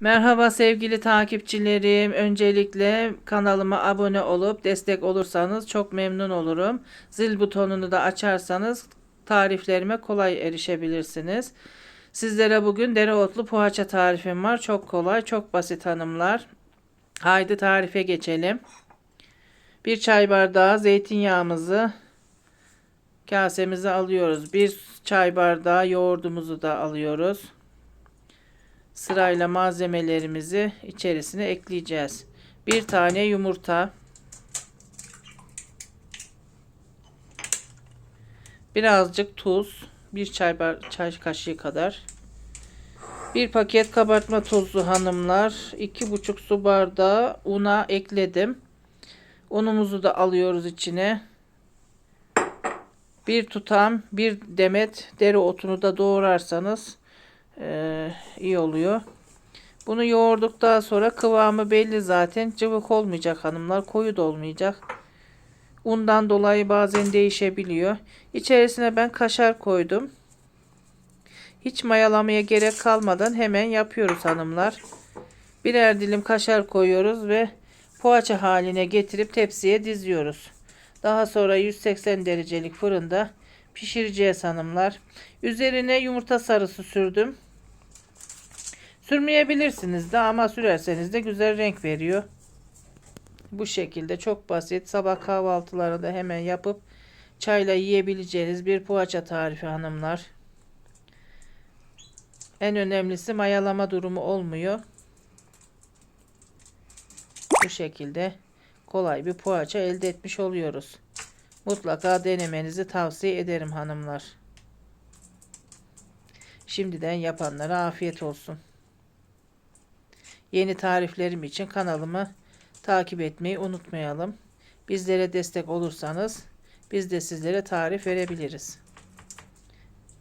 Merhaba sevgili takipçilerim. Öncelikle kanalıma abone olup destek olursanız çok memnun olurum. Zil butonunu da açarsanız tariflerime kolay erişebilirsiniz. Sizlere bugün dereotlu poğaça tarifim var. Çok kolay, çok basit hanımlar. Haydi tarife geçelim. Bir çay bardağı zeytinyağımızı kasemize alıyoruz. Bir çay bardağı yoğurdumuzu da alıyoruz sırayla malzemelerimizi içerisine ekleyeceğiz. Bir tane yumurta. Birazcık tuz. Bir çay, çay kaşığı kadar. Bir paket kabartma tozu hanımlar. iki buçuk su bardağı una ekledim. Unumuzu da alıyoruz içine. Bir tutam bir demet dereotunu da doğrarsanız ee, iyi oluyor. Bunu yoğurduktan sonra kıvamı belli zaten. Cıvık olmayacak hanımlar. Koyu da olmayacak. Undan dolayı bazen değişebiliyor. İçerisine ben kaşar koydum. Hiç mayalamaya gerek kalmadan hemen yapıyoruz hanımlar. Birer dilim kaşar koyuyoruz ve poğaça haline getirip tepsiye diziyoruz. Daha sonra 180 derecelik fırında pişireceğiz hanımlar. Üzerine yumurta sarısı sürdüm. Sürmeyebilirsiniz de ama sürerseniz de güzel renk veriyor. Bu şekilde çok basit. Sabah kahvaltılarında hemen yapıp çayla yiyebileceğiniz bir poğaça tarifi hanımlar. En önemlisi mayalama durumu olmuyor. Bu şekilde kolay bir poğaça elde etmiş oluyoruz. Mutlaka denemenizi tavsiye ederim hanımlar. Şimdiden yapanlara afiyet olsun. Yeni tariflerim için kanalımı takip etmeyi unutmayalım. Bizlere destek olursanız biz de sizlere tarif verebiliriz.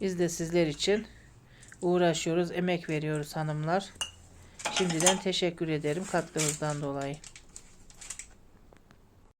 Biz de sizler için uğraşıyoruz, emek veriyoruz hanımlar. Şimdiden teşekkür ederim katkınızdan dolayı.